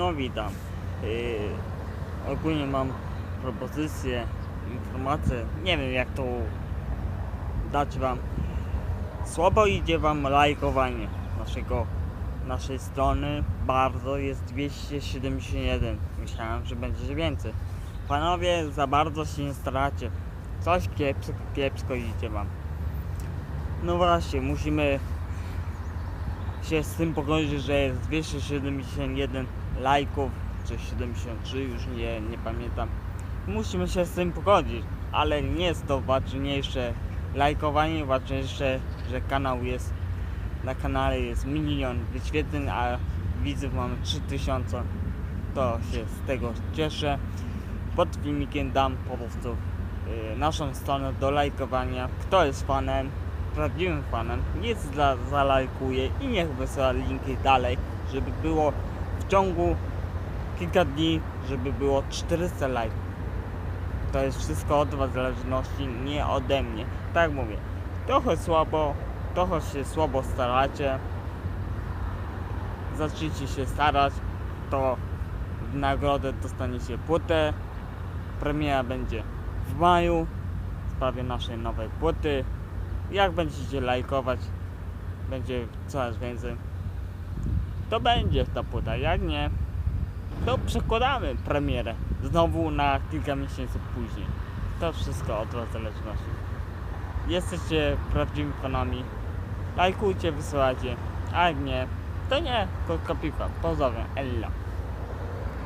No witam. Yy, ogólnie mam propozycję, informację. Nie wiem jak to dać wam. Słabo idzie wam lajkowanie naszego, naszej strony. Bardzo jest 271. Myślałem, że będzie więcej. Panowie, za bardzo się nie staracie. Coś kiepsko, kiepsko idzie wam. No właśnie, musimy się z tym pogodzić, że jest 271 lajków, czy 73, już nie, nie pamiętam. Musimy się z tym pogodzić, ale nie jest to ważniejsze lajkowanie, ważniejsze, że kanał jest, na kanale jest milion wyświetleń, a widzów mamy 3000. To się z tego cieszę. Pod filmikiem dam po prostu y, naszą stronę do lajkowania. Kto jest fanem, prawdziwym fanem, niech za, zalajkuje i niech wysyła linki dalej, żeby było w ciągu kilka dni, żeby było 400 lajków. To jest wszystko od Was w zależności, nie ode mnie. Tak mówię, trochę słabo, trochę się słabo staracie. Zacznijcie się starać, to w nagrodę dostaniecie płytę. Premiera będzie w maju w sprawie naszej nowej płyty. Jak będziecie lajkować, będzie coraz więcej. To będzie ta płyta, jak nie, to przekładamy premierę znowu na kilka miesięcy później. To wszystko od Was zależności. Jesteście prawdziwymi fanami, lajkujcie, wysyłajcie, a jak nie, to nie, krótka piłka. Pozdrawiam, Ella.